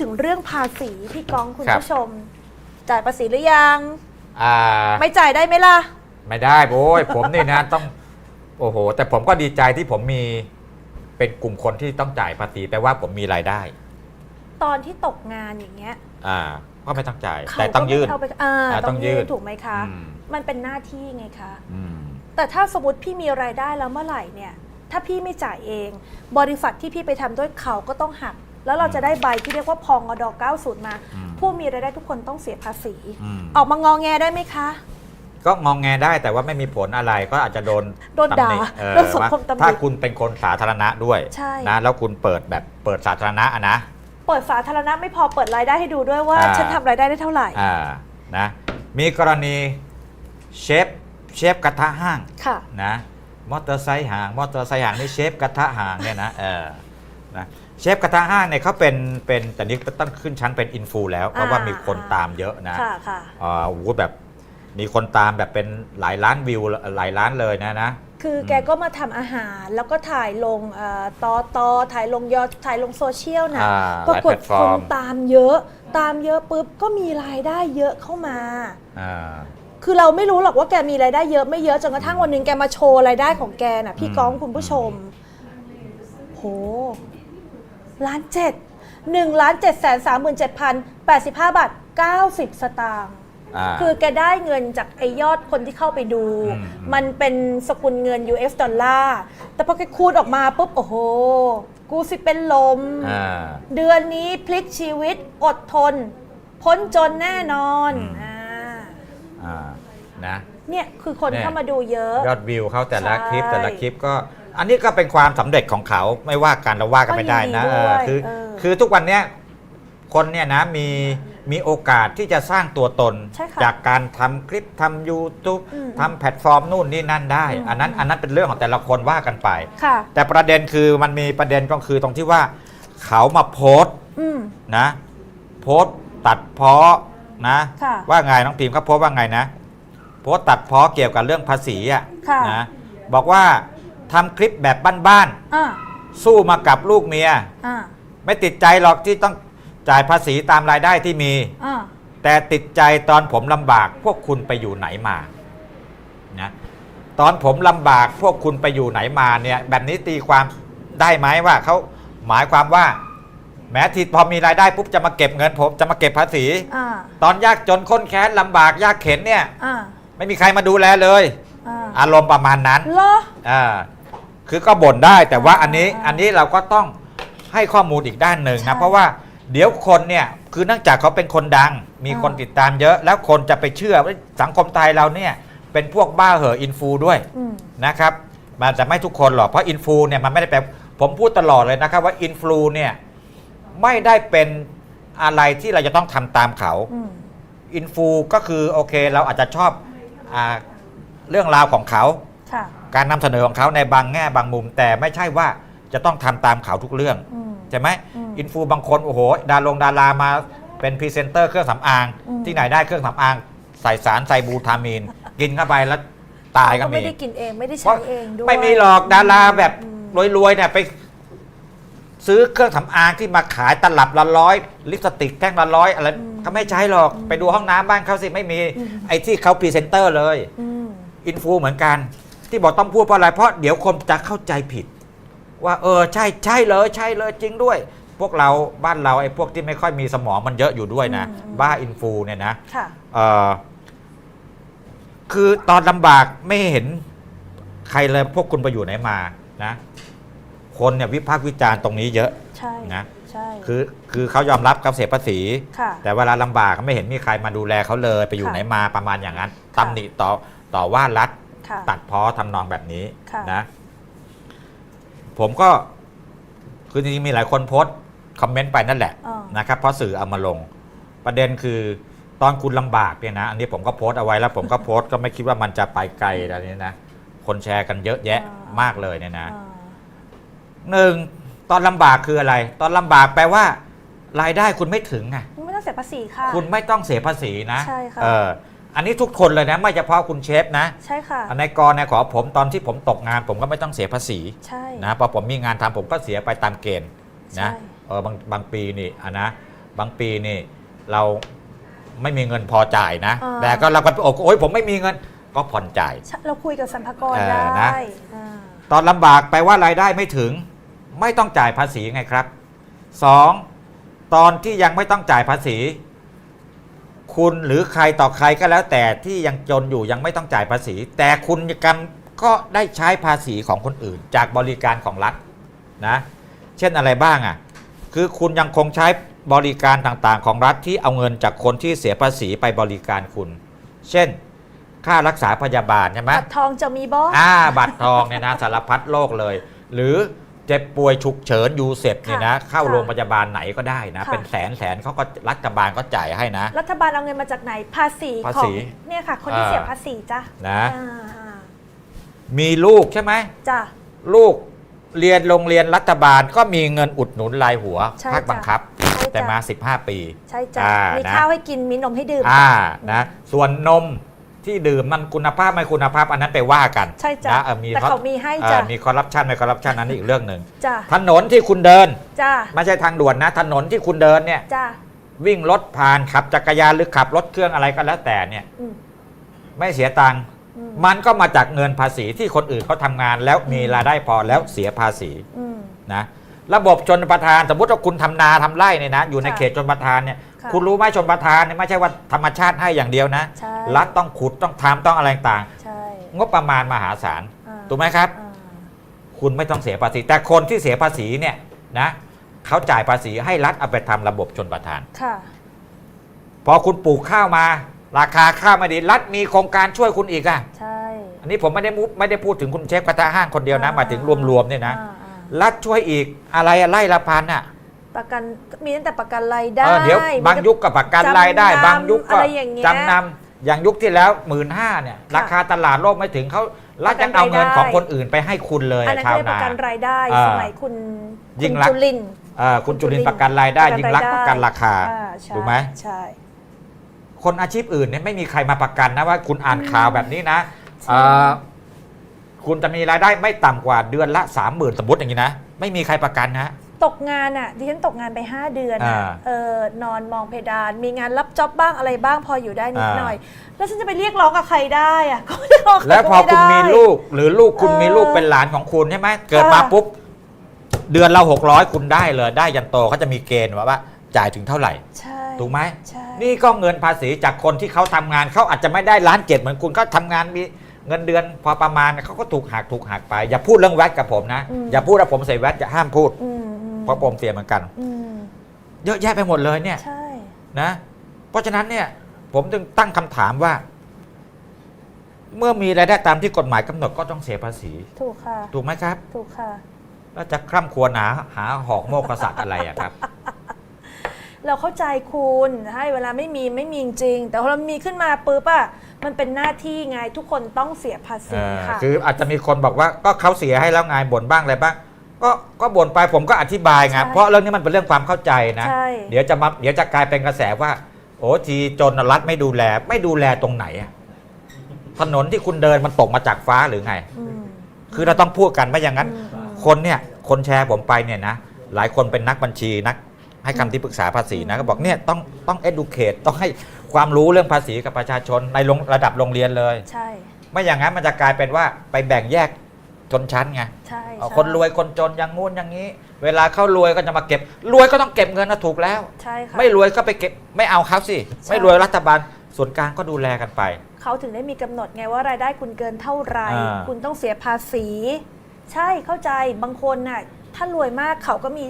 ถึงเรื่องภาษีพี่ก้องคุณครับ ผู้ชม จ่ายภาษีหรือยัง อ่าไม่จ่ายได้ไหมล่ะ ไม่ได้โว้ย ผมนี่นะต้อง โอ้โห แต่ผมก็ดีใจที่ผมมีเป็นกลุ่มคนที่ต้องจ่ายภาษีแปลว่าผมมีรายได้ ตอนที่ตกงานอย่างเงี้ยอ่า ก็ไม่ต้องจ่าย เขาแต่ต้องยื่น ก็ไม่เข้าไปอ่าอ่าต้องยื่นต้องยื่นถูกไหมคะ อืมมันเป็นหน้าที่ไงคะ อืม แต่ถ้าสมมติพี่มีรายได้แล้วเมื่อไหร่เนี่ย ถ้าพี่ไม่จ่ายเอง บริษัทที่พี่ไปทำด้วยเขาก็ต้องหัก แล้วเราจะได้ใบที่เรียกว่าพองอด90 มา อืม ผู้มีรายได้ทุกคนต้องเสียภาษี อืมออกมางองแงได้ไหมคะ ก็งองแงได้แต่ว่าไม่มีผลอะไรก็อาจจะโดนโดนด่าตำหเออโดนสังว่าคมตำหนิถ้าคุณเป็นคนสาธารณะด้วยใช่ นะแล้วคุณเปิดแบบเปิดสาธารณะอะนะ เปิดสาธารณะไม่พอเปิดรายได้ให้ดูด้วยว่า อ่า ฉันทำรายได้ได้เท่าไหร่อ่านะมีกรณีเชฟเชฟกระทะห้าง ค่ะ นะมอเตอร์ไซค์ห่างมอเตอร์ไซค์ห่างนี่เชฟกระทะห่างเนี่ยนะเออนะ เชฟกระทะห้างเนี่ยเขาเป็นเป็นแต่นี้ต้องขึ้นชั้นเป็นอินฟูแล้ว เพราะว่าอ่ามีมีคนตามเยอะนะค่ะค่ะอ่าโอ้โหแบบมีคนตามแบบเป็นหลายล้านวิวหลายล้านเลยนะนะ คือแกก็มาทำอาหารแล้วก็ถ่ายลงเอ่อตอตอถ่ายลงยอดถ่ายลงโซเชียลนะอ่าปรากฏหลายแพลตฟคอร์นมตามเยอะ ตามเยอะปุ๊บก็มีรายได้เยอะเข้ามา อ่า คือเราไม่รู้หรอกว่าแกมีรายได้เยอะไม่เยอะจนกระทั่งวันหนึ่งแกมาโชว์รายได้ของแกน่ะพี่อืมก้องคุณผู้ชม โห ล้านเจ็ดหนึ่งล้านเจ็ดแสนสามหมื่นเจ็ดพันแปดสิบห้าบาทเก้าสิบสตางค์อ่าคือแกได้เงินจากไอยอดคนที่เข้าไปดู อืม มันเป็นสกุลเงิน US ดอลลาร์แต่พอแกคูดออกมาปุ๊บ โอ้โห กูสิเป็นลม อ่า เดือนนี้พลิกชีวิตอดทน พ้นจนแน่นอนอืม อ่าอ่านะ เนี่ยคือคนเนี่ย เข้ามาดูเยอะ ยอดวิวเขาแต่ละใช่ คลิปแต่ละคลิปก็ อันนี้ก็เป็นความสำเร็จของเขาไม่ว่ากันเราว่ากันไม่ได้นะก็ยินดีเออด้วยคือเออคือทุกวันเนี้ยคนเนี่ยนะมีมีโอกาสที่จะสร้างตัวตนใช่ค่ะจากการทำคลิปทำ YouTube อืมทำแพลตฟอร์มนู่นนี่นั่นได้อืมอันนั้นอันนั้นเป็นเรื่องของแต่ละคนว่ากันไปค่ะแต่ประเด็นคือมันมีประเด็นก็คือตรงที่ว่า เขามาโพสต์อืมนะโพสต์ตัดเพาะนะค่ะว่าไงน้องทีมเขาโพสต์ว่าไงนะโพสต์ตัดเพาะเกี่ยวกับเรื่องภาษีอะค่ะนะบอกว่า ทำคลิปแบบบ้านอ่าๆ สู้มากับลูกเมีย อ่าไม่ติดใจหรอกที่ต้องจ่ายภาษีตามรายได้ที่มี อ่าแต่ติดใจตอนผมลำบากพวกคุณไปอยู่ไหนมานะตอนผมลำบากพวกคุณไปอยู่ไหนมาเนี่ยแบบนี้ตีความได้ไหมว่าเขาหมายความว่า แม้ที่พอมีรายได้ปุ๊บจะมาเก็บเงินผมจะมาเก็บภาษี อ่าตอนยากจนค้นแค้นลำบากยากเข็นเนี่ย อ่าไม่มีใครมาดูแลเลย อ่าอารมณ์ประมาณนั้นเหรอ อ่า คือก็บ่นได้แต่ว่าอันนี้อ่าอันนี้เราก็ต้องให้ข้อมูลอีกด้านหนึ่งใช่นะ เพราะว่าเดี๋ยวคนเนี่ยคือเนื่องจากเขาเป็นคนดัง มีอ่าคนติดตามเยอะ แล้วคนจะไปเชื่อว่าสังคมไทยเราเนี่ยเป็นพวกบ้าเหอะอินฟูด้วย อืม นะครับมันจะไม่ทุกคนหรอก เพราะอินฟูเนี่ยมันไม่ได้แปลผมพูดตลอดเลยนะครับว่าอินฟูเนี่ยไม่ได้เป็นอะไรที่เราจะต้องทำตามเขาอืม อินฟูก็คือโอเคเราอาจจะชอบอาเรื่องราวของเขา ค่ะ การนำเสนอของเขาในบางแง่บางมุม แต่ไม่ใช่ว่าจะต้องทำตามเขาทุกเรื่องอืมใช่ไหมอืมอินฟูบางคนโอ้โห ดารงดารามาเป็นพรีเซนเตอร์เครื่องสำอางอืมที่ไหนได้เครื่องสำอาง ใส่สารไซบูทามีน กินเข้าไปแล้วตายก็เขามีไม่ได้กินเองไม่ได้เพใช้ราะเองด้วยไม่มีหรอกดาราแบบอืมรวยๆเนี่ยไปซื้อเครื่องสำอางที่มาขายตลับละร้อยลิปสติกแท่งละร้อยอะไรเขาไม่ใช้หรอกไปดูห้องน้ำบ้านเขาสิไม่มี ไอ้ที่เขาพรีเซนเตอร์เลยอืมอินฟูเหมือนกัน ที่บอกต้องพูดเพราะอะไรเพราะเดี๋ยวคนจะเข้าใจผิด ว่าเออใช่ใช่เลยใช่เลยจริงด้วย พวกเราบ้านเราไอ้พวกที่ไม่ค่อยมีสมองมันเยอะอยู่ด้วยนะ อืม บ้าอินฟูเนี่ยนะค่ะเออคือตอนลำบากไม่เห็นใครเลยพวกคุณไปอยู่ไหนมานะ คนเนี่ยวิพากษ์วิจารณ์ตรงนี้เยอะ ใช่นะ ใช่คือคือเขายอมรับกับเสียภาษี ค่ะ แต่เวลาลำบากไม่เห็นมีใครมาดูแลเขาเลยไปอยู่ค่ะไหนมาประมาณอย่างนั้นค่ะ ตำหนิต่อต่อว่ารัฐ ค่ะตัดเพ้อทำนองแบบนี้ค่ะ นะ ผมก็คือจริงๆมีหลายคนโพสต์คอมเมนต์ไปนั่นแหละอ่านะครับเพราะสื่อเอามาลง ประเด็นคือตอนคุณลำบากเนี่ยนะ อันนี้ผมก็โพสต์เอาไว้แล้ว ผมก็โพสต์ก็ไม่คิดว่ามันจะไปไกลอะไรนี้นะคนแชร์กันเยอะแยะมากเลยเนี่ยนะอ่าหนึ่งตอนลำบากคืออะไร ตอนลำบากแปลว่า รายได้คุณไม่ถึงไง ไม่ต้องเสียภาษีค่ะ คุณไม่ต้องเสียภาษีนะใช่ค่ะ เออ อันนี้ทุกคนเลยนะ ไม่เฉพาะคุณเชฟนะใช่ค่ะในกรในขอผมตอนที่ผมตกงาน ผมก็ไม่ต้องเสียภาษีใช่นะพอผมมีงานทำผมก็เสียไปตามเกณฑ์นะใช่เออบางบางปีนี่อะนะบางปีนี่เราไม่มีเงินพอจ่ายนะอ่าแต่ก็เราก็โอ้ยผมไม่มีเงินก็ผ่อนจ่าย เราคุยกับสรรพากรเออได้นะอ่าตอนลำบากแปลว่ารายได้ไม่ถึง ไม่ต้องจ่ายภาษีไงครับสองตอนที่ยังไม่ต้องจ่ายภาษี คุณหรือใครต่อใครก็แล้วแต่ที่ยังจนอยู่ยังไม่ต้องจ่ายภาษี แต่คุณกำก็ได้ใช้ภาษีของคนอื่น จากบริการของรัฐนะเช่นอะไรบ้างอะคือคุณยังคงใช้บริการต่างๆ ของรัฐที่เอาเงินจากคนที่เสียภาษีไปบริการคุณ เช่น ค่ารักษาพยาบาลใช่ไหมบัตรทองจะมีบอสอ่าบัตรทองเนี่ยนะสารพัดโรคเลย หรือ เจ็บป่วยฉุกเฉินยูเซฟเนี่ยนะเข้าค่ะโรงพยาบาลไหนก็ได้นะค่ะเป็นแสนแสนเขาก็รัฐบาลก็จ่ายให้นะ รัฐบาลเอาเงินมาจากไหนภาษีภาขอษีงเนี่ยค่ะ คนที่อ่าเสียภาษีจ้ะนะอ่าอ่ามีลูกใช่ไหมจ้ะลูกเรียนโรงเรียนรัฐบาลก็มีเงินอุดหนุนรายหัวใช่ภาคบังคับใช่แต่จ้ะมา 15 ปี ใช่จ้ะอ่ามีนะข้าวให้กินมีนมให้ดื่มอ่านะส่วนนม ที่ดื่มมันคุณภาพไม่คุณภาพอันนั้นไปว่ากันใช่จ้ะนะออมีแต่เขามีให้เอ่อจ้ะมีคอร์รัปชันไม่คอร์รัปชันนั้นอีกเรื่องหนึ่งจ้ะถนนที่คุณเดินจ้ะไม่ใช่ทางด่วนนะ ถนนที่คุณเดินเนี่ยจ้ะวิ่งรถผ่านขับจักรยานหรือขับรถเครื่องอะไรก็แล้วแต่เนี่ยอืมไม่เสียตังค์อืมมันก็มาจากเงินภาษีที่คนอื่นเขาทำงาน แล้วมีรายได้พอแล้วเสียภาษีอืมนะระบบชนประทานสมมติว่าคุณทำนาทำไร่เนี่ยนะอยู่ในค่ะเขตชนประทานเนี่ย ค่ะคุณรู้ไหมชนประทานเนี่ยไม่ใช่ว่าธรรมชาติให้อย่างเดียวนะ ใช่ รัฐต้องขุดต้องทำต้องอะไรต่างใช่งบประมาณมหาศาลอ่าถูกไหมครับ อ่าคุณไม่ต้องเสียภาษี แต่คนที่เสียภาษีเนี่ยนะเขาจ่ายภาษีให้รัฐเอาไปทำระบบชนประทาน ค่ะ พอคุณปลูกข้าวมา ราคาข้าวไม่ดีรัฐมีโครงการช่วยคุณอีกอะ ใช่อันนี้ผมไม่ได้มุไม่ได้พูดถึงคุณเช็คกระทะห้างคนเดียวนะอ่าหมายถึงรวมๆเนี่ยนะอ่าอ่ารัฐช่วยอีกอะไรอะไล่ละพันอะ ประกันมีตั้งแต่ประกันรายได้เออเดี๋ยวบางยุคก็ประกันรายได้จำนำบางยุคก็อะไรอย่างเงี้ย จำนำอย่างยุคที่แล้วหมื่นห้าเนี่ยค่ะราคาตลาดโลกไม่ถึงเขารัฐประกัยันงเอาเงินรายได้ของคนอื่นไปให้คุณเลยอันอะนั้นชาวเรียกปนาระกันรายได้อ่าสมัยคุณยิ่คุณงรักษณ์จุลินทร์เอ่อคุณจุลินทร์ประกันรายได้ยิ่งรักษณ์ประกันราคาอ่ใช่ถูกไหม ใช่ คนอาชีพอื่นเนี่ยไม่มีใครมาประกันนะว่าคุณอ่านข่าวแบบนี้นะใช่เอ่อคุณจะมีรายได้ไม่ต่ำกว่าเดือนละสามหมื่นสมมติอย่างนี้นะ ไม่มีใครประกันนะ ตกงานอะดิฉันตกงานไป 5 เดือนอะอ่าเออนอนมองเพดาน มีงานรับจ็อบบ้างอะไรบ้างพออยู่ได้นิดอ่า หน่อย แล้วฉันจะไปเรียกร้องกับใครได้อะก็เรียกร้องกับแล้วพอใรคุณไได้มีลูกหรือลูกคุณเออมีลูกเป็นหลานของคุณใช่ไหมเกิดมาค่ะปุ๊บ เดือนละหกร้อยคุณได้เลยได้ยันโตเขาจะมีเกณฑ์ว่าว่าจ่ายถึงเท่าไหร่ ใช่ถูกไหม ใช่นี่ก็เงินภาษีจากคนที่เขาทำงานเขาอาจจะไม่ได้ล้านเจ็ดเหมือนคุณก็ทำงานมีเงินเดือนพอประมาณเขาก็ถูกหักถูกหักไป อย่าพูดเรื่องแวดกับผมนะ อย่าพูดว่าผมเสียแวดอย่าห้ามพูด อืมอืม เพราะผมเสียเหมือนกัน อืมเยอะแยะไปหมดเลยเนี่ยใช่ นะเพราะฉะนั้นเนี่ยผมจึงตั้งคำถามว่า เมื่อมีรายได้ตามที่กฎหมายกำหนดก็ต้องเสียภาษี ถูกค่ะ ถูกไหมครับถูกค่ะ แล้วจะคร่ำครวญหาหาหอกโมกษัตริย์อะไรอะครับ เราเข้าใจคุณให้เวลาไม่มีไม่มีจริง แต่พอเรามีขึ้นมาปุ๊บอะมันเป็นหน้าที่ไงทุกคนต้องเสียภาษีเออค่ะ คืออาจจะมีคนบอกว่าก็เขาเสียให้แล้วไงบ่นบ้างอะไรบ้าง ก็ก็บ่นไปผมก็อธิบายไงใช่เพราะเรื่องนี้มันเป็นเรื่องความเข้าใจนะ ใช่ เดี๋ยวจะมาเดี๋ยวจะกลายเป็นกระแสว่า โอ้ทีจนรัฐไม่ดูแลไม่ดูแลตรงไหนอะถนนที่คุณเดินมันตกมาจากฟ้าหรือไง อืมคือเราต้องพูดกันไม่อย่างนั้น อืมอืม คนเนี่ยคนแชร์ผมไปเนี่ยนะหลายคนเป็นนักบัญชีนักให้คำที่ปรึกษาภาษีนะก็บอกเนี่ยต้องต้อง educate ต้องให้ความรู้เรื่องภาษีกับประชาชนในโรงระดับโรงเรียนเลย ใช่ ไม่อย่างนั้นมันจะกลายเป็นว่าไปแบ่งแยก ชนชั้นไงใช่เอาใช่คนรวยคนจนอย่างงู้นอย่างนี้ เวลาเขารวยก็จะมาเก็บ รวยก็ต้องเก็บเงินนะถูกแล้ว ใช่ค่ะ ไม่รวยก็ไปเก็บไม่เอาเขาสิไม่รวยรัฐบาลส่วนกลางก็ดูแลกันไป เขาถึงได้มีกำหนดไงว่ารายได้คุณเกินเท่าไหร่อ่า คุณต้องเสียภาษี ใช่เข้าใจบางคนน่ะถ้ารวยมากเขาก็มี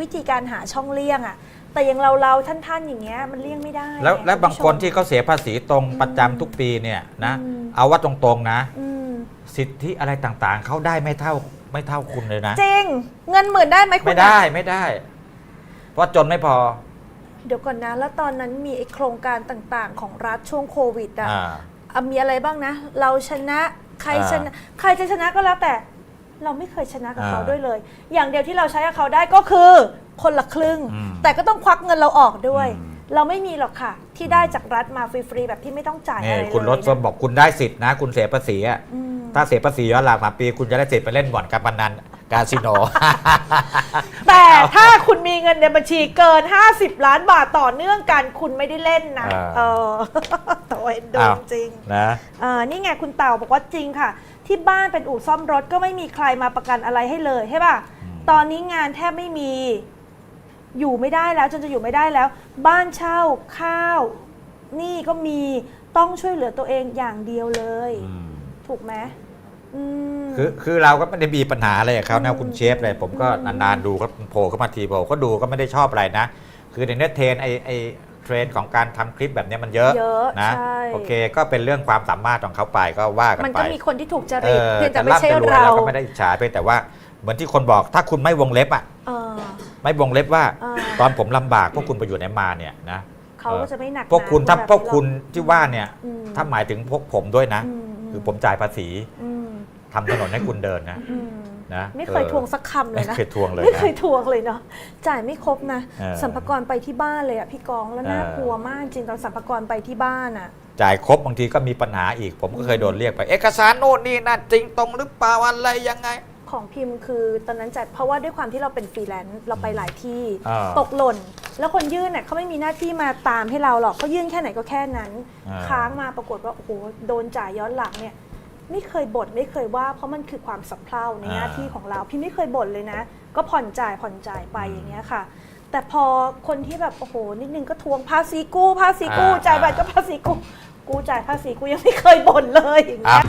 วิธีการหาช่องเลี่ยงอะแต่อย่างเราเราๆท่านๆอย่างเงี้ยมันเลี่ยงไม่ได้แล้วไแล้วบางณผู้ชคนมที่เขาเสียภาษีตรงประจำทุกปีเนี่ยนะ อืม เอาว่าตรงๆนะ อืม สิทธิอะไรต่างๆ เขาได้ไม่เท่าไม่เท่าคุณเลยนะ จริง เงินหมื่นได้ไหมคุณไม่อะได้ไม่ได้ เพราะจนไม่พอ เดี๋ยวก่อนนะ แล้วตอนนั้นมีไอ้โครงการต่างๆ ของรัฐช่วงโควิดอะอ่า อะมีอะไรบ้างนะ เราชนะใครชนะใครจะชนะก็แล้วแต่ เราไม่เคยชนะกับอ่าเขาด้วยเลย อย่างเดียวที่เราใช้กับเขาได้ก็คือคนละครึ่ง อืมแต่ก็ต้องควักเงินเราออกด้วย อืม เราไม่มีหรอกค่ะ ที่ได้จากรัฐมาฟรีๆแบบที่ไม่ต้องจ่ายนี่อะไรเลยคุณรถนะบอกคุณได้สิทธินะ คุณเสียภาษีอะอืม ถ้าเสียภาษีย้อนหลังมาปี คุณจะได้สิทธิ์ไปเล่นบ่อนการพนันคาสิโน แต่ถ้าคุณมีเงินในบัญชีเกิน 50 ล้านบาทต่อเนื่องกัน คุณไม่ได้เล่นนะ อ่า เออโอ้ยดูอ้าวจริง นะเออนี่ไงคุณเต่าบอกว่าจริงค่ะ ที่บ้านเป็นอู่ซ่อมรถก็ไม่มีใครมาประกันอะไรให้เลยใช่ป่ะตอนนี้งานแทบไม่มี อยู่ไม่ได้แล้ว จนจะอยู่ไม่ได้แล้ว บ้านเช่าข้าวหนี่ก็มีต้องช่วยเหลือตัวเองอย่างเดียวเลย อืม ถูกไหมอืม คือคือเราก็ไม่ได้มีปัญหาอะไรกับเขาอืนะมคุณเชฟเลยผมก็อืม นานๆดูก็โผล่เข้ามาทีผมก็ดูก็ไม่ได้ชอบอะไรนะ คือในเนื้อเทรนไอไอเทรนของการทำคลิปแบบเนี้ยมันเยอะเยอะนะใช่โอเคก็เป็นเรื่องความสามารถของเขาไปก็ว่ากันมันไปก็มีคนที่ถูกจเอริตอเพียงแต่แต่ไม่ร่ำใช่จะรวยเราเราก็ไม่ได้อิจฉาเพียงแต่ว่าเหมือนที่คนบอกถ้าคุณไม่วงเล็บอะเออไม่วงเล็บว่าอ่าตอนผมลำบากพวกคุณไปอยู่ไหนมาเนี่ยนะ เขาก็จะไม่หนักพวกคุณหนถ้าแบบพวกคุณที่ว่าเนี่ย อืมถ้าหมายถึงพวกผมด้วยนะ อืม คือผมจ่ายภาษีอืมทำถนนให้คุณเดินนะอืมนะไม่เคยออทวงสักคำเลยไม่นะเคยทวงเลยไม่นะ เคยทวงเลยเนาะจ่ายไม่ครบนะเออสัมภาระไปที่บ้านเลยอะพี่กองแล้วเออน่ากลัวมากจริงตอนสัมภาระไปที่บ้านอะ จ่ายครบบางทีก็มีปัญหาอีก ผมก็เคยโดนเรียกไป เอกสารโน่นนี่นั่นจริงตรงหรือเปล่าอะไรยังไง ของพิมพ์คือตอนนั้นจัดเพราะว่าด้วยความที่เราเป็นฟรีแลนซ์เราไปหลายที่อ่าตกหล่น แล้วคนยื่นเนี่ยเขาไม่มีหน้าที่มาตามให้เราหรอกเขายื่นแค่ไหนก็แค่นั้น อ่า ค้างมาปรากฏว่าโอ้โหโดนจ่ายย้อนหลังเนี่ย ไม่เคยบ่นไม่เคยว่า เพราะมันคือความสับเพร่าในหน้าที่ของเรา พี่ไม่เคยบ่นเลยนะ ก็ผ่อนจ่ายผ่อนจ่ายไปอย่างเงี้ยค่ะ แต่พอคนที่แบบโอ้โหนิดนึงก็ทวงภาษีกู้ภาษีกู้จ่ายบัตรก็ภาษีกู้กูจ่ายภาษีกูยังไม่เคยบ่นเลยอย่างเงี้ย